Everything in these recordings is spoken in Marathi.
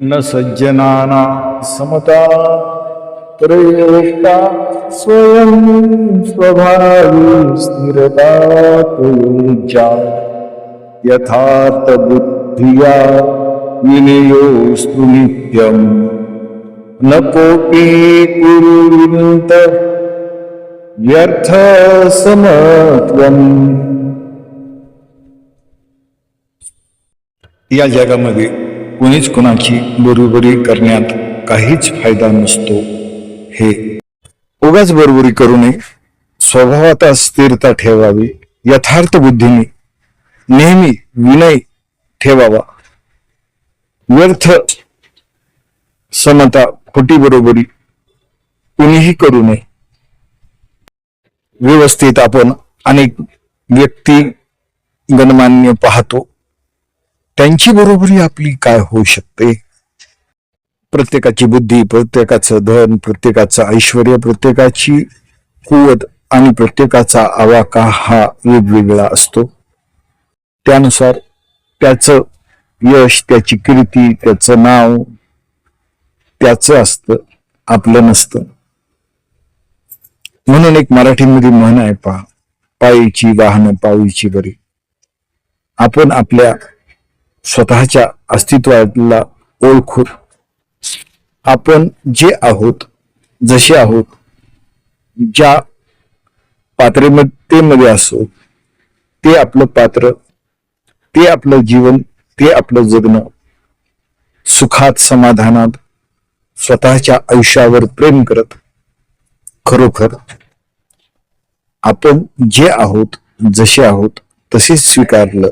न सज्जनाना समता। प्रयोक्ता स्वयं स्वभावी स्थिरता प्रयुज्या यथार्थ बुद्धिया विनियोस्तु नित्यम् न कोपी कुरुविंत व्यर्थ समत्वम्। या जगामध्ये कुणीच कुणाची बरोबरी करण्यात काहीच फायदा नसतो. हे उगाच बरोबरी करू नये. स्वभावात स्थिरता ठेवावी. यथार्थ बुद्धीने नेहमी विनय ठेवावा. व्यर्थ समता खोटी बरोबरी कुणीही करू नये. व्यवस्थित आपण अनेक व्यक्ती गणमान्य पाहतो. त्यांची बरोबरी आपली काय होऊ शकते? प्रत्येकाची बुद्धी प्रत्येकाचं धन प्रत्येकाचं ऐश्वर प्रत्येकाची कुवत आणि प्रत्येकाचा आवाका हा वेगवेगळा असतो. त्यानुसार त्याचं यश त्याची कीर्ती त्याचं नाव त्याचं असतं आपलं नसतं. म्हणून एक मराठीमध्ये म्हण आहे पहा पायीची वाहन पावीची बरी. आपण आपल्या स्वतःच्या अस्तित्वाला ओळखून आपण जे आहोत जसे आहोत ज्या पात्रतेमध्ये असो ते आपलं पात्र ते आपलं जीवन ते आपलं जगणं सुखात समाधानात स्वतःच्या आयुष्यावर प्रेम करत खरोखर आपण जे आहोत जसे आहोत तसेच स्वीकारलं.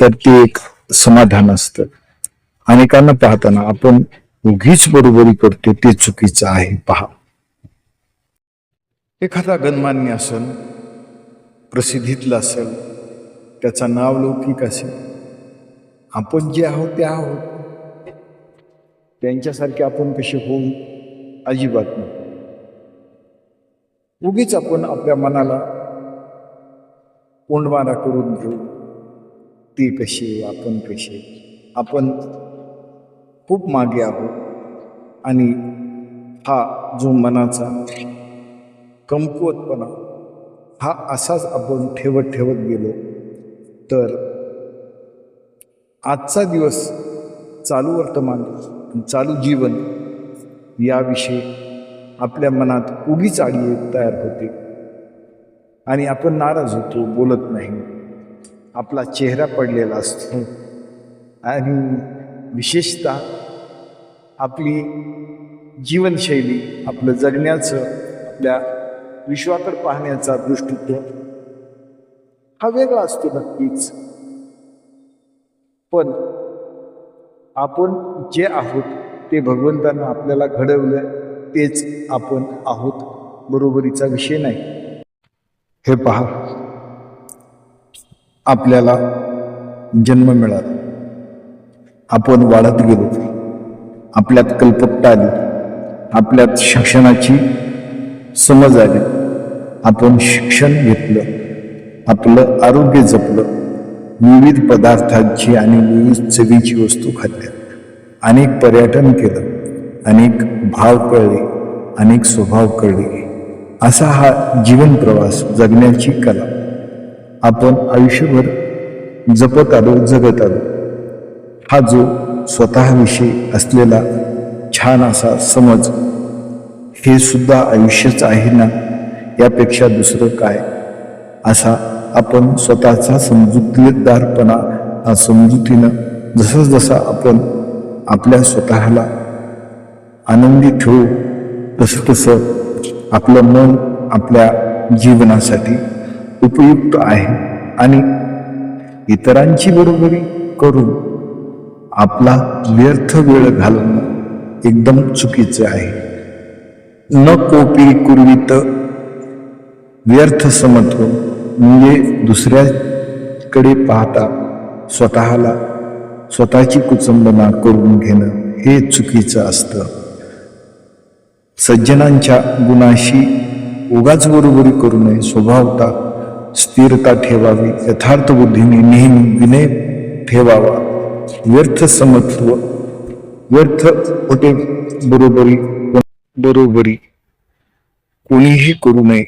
तर ते एक समाधान असतं. अनेकांना पाहताना आपण उगीच बरोबरी करतो ते चुकीचं आहे पहा. एखादा गणमान्य असेल प्रसिद्धीतला असेल त्याचा नाव लौकिक असेल. आपण जे आहोत ते आहोत. त्यांच्यासारखे आपण कसे होऊ अजिबात नाही. उगीच आपण आपल्या मनाला कोंडमारा करून घेऊ. ती कशी आपण कशी आपण खूप मागे आहोत आणि हा जो मनाचा कमकुवतपणा हा असाच आपण ठेवत ठेवत गेलो तर आजचा दिवस चालू वर्तमान चालू जीवन याविषयी आपल्या मनात उगीच आडी तयार होते. आणि आपण नाराज होतो बोलत नाही. आपला चेहरा पडलेला असतो. आणि विशेषतः आपली जीवनशैली आपलं जगण्याचं आपल्या विश्वाकडे पाहण्याचा दृष्टिकोन हा वेगळा असतो नक्कीच. पण आपण जे आहोत ते भगवंतानं आपल्याला घडवलं तेच आपण आहोत बरोबरीचा विषय नाही. हे पहा. आपल्याला जन्म मिळाला. आपण वाढत गेलो. आपल्यात कल्पकता आली. आपल्यात शिक्षणाची समज आली. आपण शिक्षण घेतलं. आपलं आरोग्य जपलं. विविध पदार्थांची आणि विविध चवीची वस्तू खाल्ल्या. अनेक पर्यटन केलं. अनेक भाव कळले. अनेक स्वभाव कळले. असा हा जीवन प्रवास जगण्याची कला. आपण आयुष्यभर जपत आलो जगत आलो. हा जो स्वतःविषयी असलेला छान असा समज हे सुद्धा आयुष्यच आहे ना? यापेक्षा दुसरं काय? असा आपण स्वतःचा समजूतदारपणा समजुतीनं जसं जसा आपण आपल्या स्वतःला आनंदी ठेवू तसं तसं आपलं मन आपल्या जीवनासाठी उपयुक्त आहे. आणि इतरांची बरोबरी करून आपला व्यर्थ वेळ घालवणं एकदम चुकीचं आहे. न कोपी कुर्वित व्यर्थ समत्व म्हणजे दुसऱ्याकडे पाहता स्वतःला स्वतःची कुचंबना करून घेणं हे चुकीचं असतं. सज्जनांच्या गुणाशी उगाच बरोबरी करू नये. स्वभावता स्थिरता ठेवावी यथार्थ बुद्धीने नेहमी विनय ठेवावा. व्यर्थ समत्व व्यर्थ होते बरोबरी बरोबरी कोणीही करू नये.